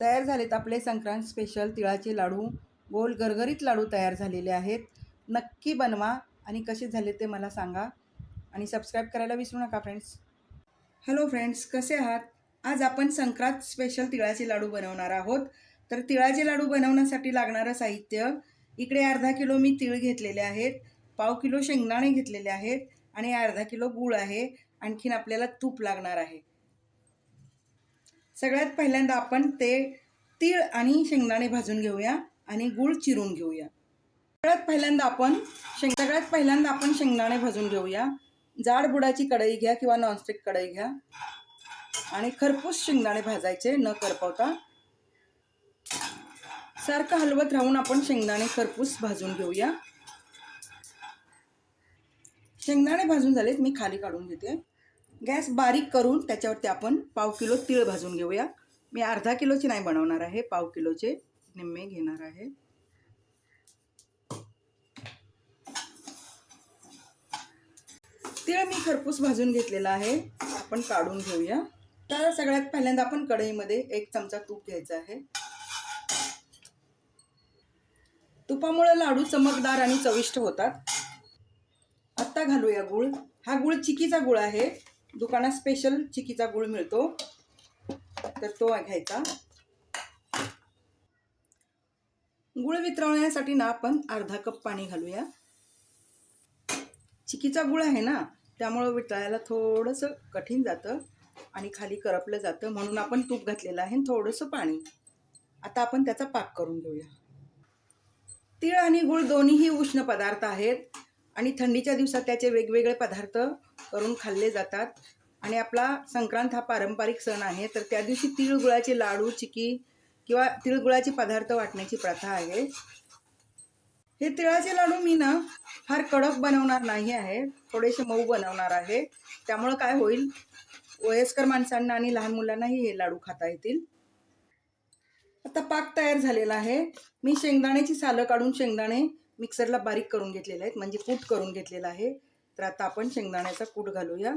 तयार झालेत आपले संक्रांत स्पेशल तिळाचे लाडू. गोल गरगरीत लाडू तयार झालेले आहेत. नक्की बनवा आणि कसे झाले ते मला सांगा. आणि सबस्क्राईब करायला विसरू नका फ्रेंड्स हॅलो फ्रेंड्स कसे आहात? आज आपण संक्रांत स्पेशल तिळाचे लाडू बनवणार आहोत. तर तिळाचे लाडू बनवण्यासाठी लागणारं साहित्य इकडे अर्धा किलो मी तिळ घेतलेले आहेत. पाव किलो शेंगदाणे घेतलेले आहेत. आणि अर्धा किलो गूळ आहे. आणखीन आपल्याला तूप लागणार आहे. सगळ्यात पहिल्यांदा आपण ते तीळ आणि शेंगदाणे भाजून घेऊया आणि गूळ चिरून घेऊया. सगळ्यात पहिल्यांदा आपण शेंग सगळ्यात पहिल्यांदा आपण शेंगदाणे भाजून घेऊया. जाड बुडाची कढई घ्या किंवा नॉनस्टिक कढई घ्या. आणि खरपूस शेंगदाणे भाजायचे न करपवता. सारखं हलवत राहून आपण शेंगदाणे खरपूस भाजून घेऊया. शेंगदाणे भाजून झालेत मी खाली काढून घेते. गॅस बारीक करून त्याच्यावरती आपण पाव किलो तीळ भाजून घेऊया. मी अर्धा किलोचे नाही बनवणार आहे पाव किलोचे निम्मे घेणार आहे. तीळ मी खरपूस भाजून घेतलेला आहे आपण काढून घेऊया. तर सगळ्यात पहिल्यांदा आपण कढईमध्ये एक चमचा तूप घ्यायचा आहे. तुपामुळे लाडू चमकदार आणि चविष्ट होतात. आत्ता घालूया गुळ. हा गुळ चिकीचा गुळ आहे. दुकानात स्पेशल चिकीचा गुळ मिळतो. तर तो घ्यायचा. गुळ वितरवण्यासाठी ना आपण अर्धा कप पाणी घालूया. चिकीचा गुळ आहे ना त्यामुळं वितळायला थोडंसं कठीण जातं आणि खाली करपलं जातं म्हणून आपण तूप घातलेलं आहे थोडंसं पाणी. आता आपण त्याचा पाक करून घेऊया. तीळ आणि गुळ दोन्हीही उष्ण पदार्थ आहेत. आणि थंडीच्या दिवसात त्याचे वेगवेगळे पदार्थ करून खाल्ले जातात. आणि आपला संक्रांत हा पारंपरिक सण आहे तर त्या दिवशी तिळगुळाचे लाडू चिकी किंवा तिळगुळाचे पदार्थ वाटण्याची प्रथा आहे. हे तिळाचे लाडू मी ना फार कडक बनवणार नाही आहे थोडेसे मऊ बनवणार आहे. त्यामुळं काय होईल? वयस्कर माणसांना आणि लहान मुलांनाही हे लाडू खाता येतील. आता पाक तयार झालेला आहे. मी शेंगदाण्याची सालं काढून शेंगदाणे मिक्सरला बारीक करून घेतलेले आहेत म्हणजे कूट करून घेतलेला आहे. तर आता आपण शेंगदाण्याचा कूट घालूया.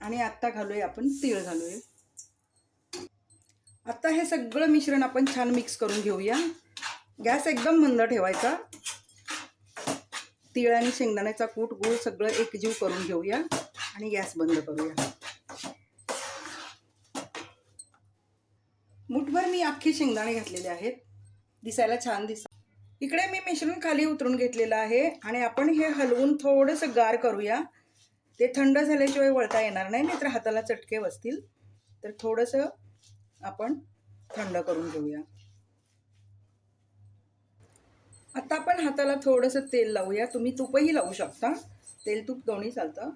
आणि आत्ता घालूया आपण तीळ घालूया. आता हे सगळं मिश्रण आपण छान मिक्स करून घेऊया. गॅस एकदम मंद ठेवायचा. तीळ आणि शेंगदाण्याचा कूट गूळ सगळं एकजीव करून घेऊया आणि गॅस बंद करूया. मुठभर मी अख्खे शेंगदाणे घातलेले आहेत. दिसायला छान दिस इकडे मी मिश्रण खाली उतरून घेतलेलं आहे आणि आपण हे हलवून थोडंसं गार करूया. ते थंड झाल्याशिवाय वळता येणार नाही नाहीतर हाताला चटके बसतील. तर थोडंसं आपण थंड करून घेऊया. आता आपण हाताला थोडंसं तेल लावूया. तुम्ही तुपही लावू शकता. तेल तूप दोन्ही चालतं.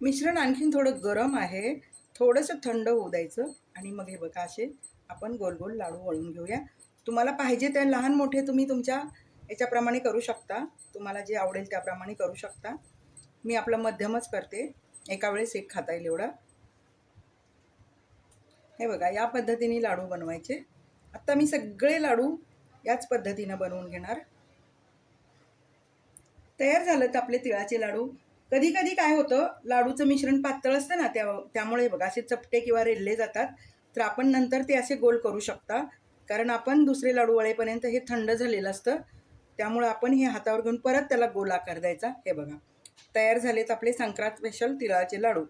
मिश्रण आणखीन थोडं गरम आहे. थोडंसं थंड होऊ द्यायचं. आणि मग हे बघा असे आपण गोल गोल लाडू वळून घेऊया. तुम्हाला पाहिजे त्या लहान मोठे तुम्ही तुमच्या याच्याप्रमाणे करू शकता. तुम्हाला जे आवडेल त्याप्रमाणे करू शकता. मी आपलं मध्यमच करते. एका वेळेस एक खाता येईल एवढा. हे बघा या पद्धतीने लाडू बनवायचे. आत्ता मी सगळे लाडू याच पद्धतीनं बनवून घेणार. तयार झालं तर आपले तिळाचे लाडू. कधी कधी काय होतं लाडूचं मिश्रण पातळ असतं ना त्या त्यामुळे बघा असे चपटे किंवा रेल्ले जातात. तर आपण नंतर ते असे गोल करू शकता. कारण आपण दुसरे लाडू वळेपर्यंत हे थंड झालेलं असतं. त्यामुळं आपण हे हातावर घेऊन परत त्याला गोल आकार द्यायचा. हे बघा. तयार झालेत आपले संक्रांत स्पेशल तिळाचे लाडू.